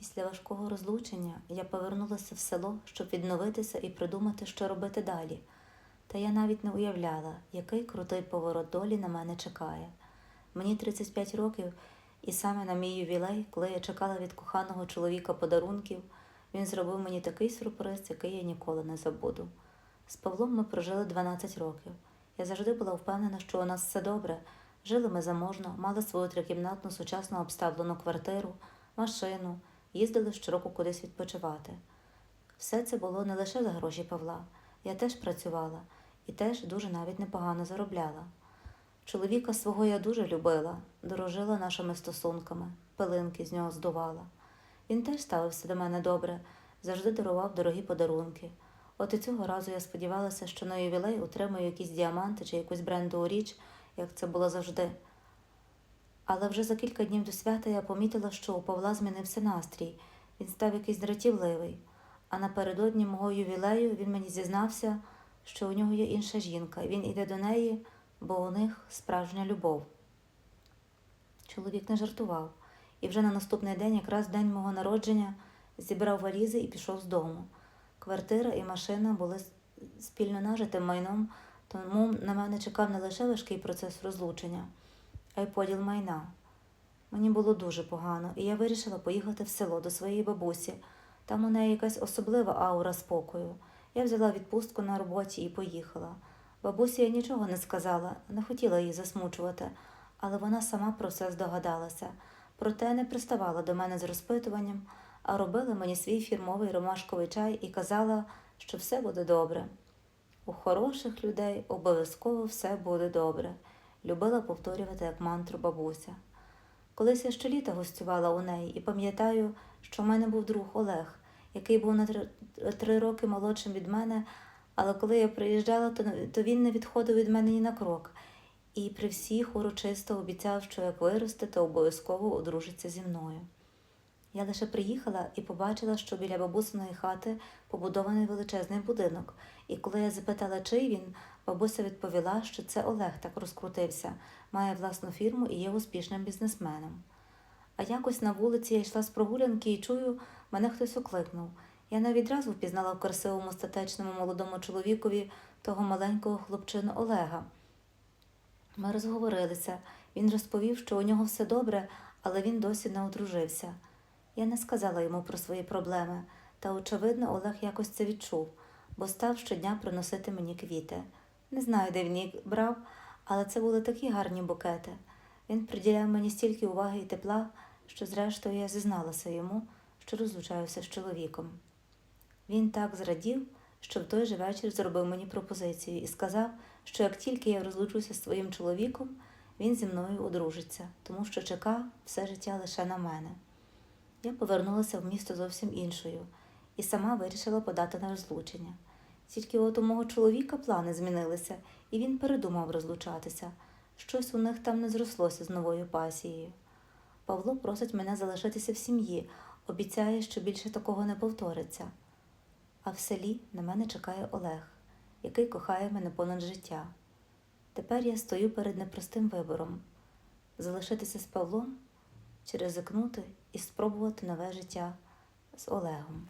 Після важкого розлучення я повернулася в село, щоб відновитися і придумати, що робити далі. Та я навіть не уявляла, який крутий поворот долі на мене чекає. Мені 35 років, і саме на мій ювілей, коли я чекала від коханого чоловіка подарунків, він зробив мені такий сюрприз, який я ніколи не забуду. З Павлом ми прожили 12 років. Я завжди була впевнена, що у нас все добре. Жили ми заможно, мали свою трикімнатну сучасно обставлену квартиру, машину, їздили щороку кудись відпочивати. Все це було не лише за гроші Павла. Я теж працювала і теж дуже навіть непогано заробляла. Чоловіка свого я дуже любила, дорожила нашими стосунками, пилинки з нього здувала. Він теж ставився до мене добре, завжди дарував дорогі подарунки. От і цього разу я сподівалася, що на ювілей отримаю якісь діаманти чи якусь брендову річ, як це було завжди. Але вже за кілька днів до свята я помітила, що у Павла змінився настрій, він став якийсь дратівливий. А напередодні мого ювілею він мені зізнався, що у нього є інша жінка, він іде до неї, бо у них справжня любов. Чоловік не жартував, і вже на наступний день, якраз в день мого народження, зібрав валізи і пішов з дому. Квартира і машина були спільно нажитим майном, тому на мене чекав не лише важкий процес розлучення, а й поділ майна. Мені було дуже погано, і я вирішила поїхати в село до своєї бабусі. Там у неї якась особлива аура спокою. Я взяла відпустку на роботі і поїхала. Бабусі я нічого не сказала, не хотіла її засмучувати, але вона сама про все здогадалася. Проте не приставала до мене з розпитуванням, а робила мені свій фірмовий ромашковий чай і казала, що все буде добре. У хороших людей обов'язково все буде добре, любила повторювати як мантру бабуся. Колись я щоліта гостювала у неї і пам'ятаю, що в мене був друг Олег, який був на три, роки молодшим від мене, але коли я приїжджала, то він не відходив від мене ні на крок. І при всіх урочисто обіцяв, що як виросте, то обов'язково одружиться зі мною. Я лише приїхала і побачила, що біля бабусиної хати побудований величезний будинок, і коли я запитала, чий він, бабуся відповіла, що це Олег так розкрутився, має власну фірму і є успішним бізнесменом. А якось на вулиці я йшла з прогулянки і чую, мене хтось окликнув. Я не відразу впізнала в красивому статечному молодому чоловікові того маленького хлопчину Олега. Ми розговорилися. Він розповів, що у нього все добре, але він досі не одружився. Я не сказала йому про свої проблеми, та, очевидно, Олег якось це відчув, бо став щодня приносити мені квіти. Не знаю, де він їх брав, але це були такі гарні букети. Він приділяв мені стільки уваги і тепла, що, зрештою, я зізналася йому, що розлучаюся з чоловіком. Він так зрадів, що в той же вечір зробив мені пропозицію і сказав, що як тільки я розлучуся з своїм чоловіком, він зі мною одружиться, тому що чекав все життя лише на мене. Я повернулася в місто зовсім іншою і сама вирішила подати на розлучення. Тільки от у мого чоловіка плани змінилися, і він передумав розлучатися. Щось у них там не зрослося з новою пасією. Павло просить мене залишитися в сім'ї, обіцяє, що більше такого не повториться. А в селі на мене чекає Олег, який кохає мене понад життя. Тепер я стою перед непростим вибором залишитися з Павлом чи ризикнути і спробувати нове життя з Олегом.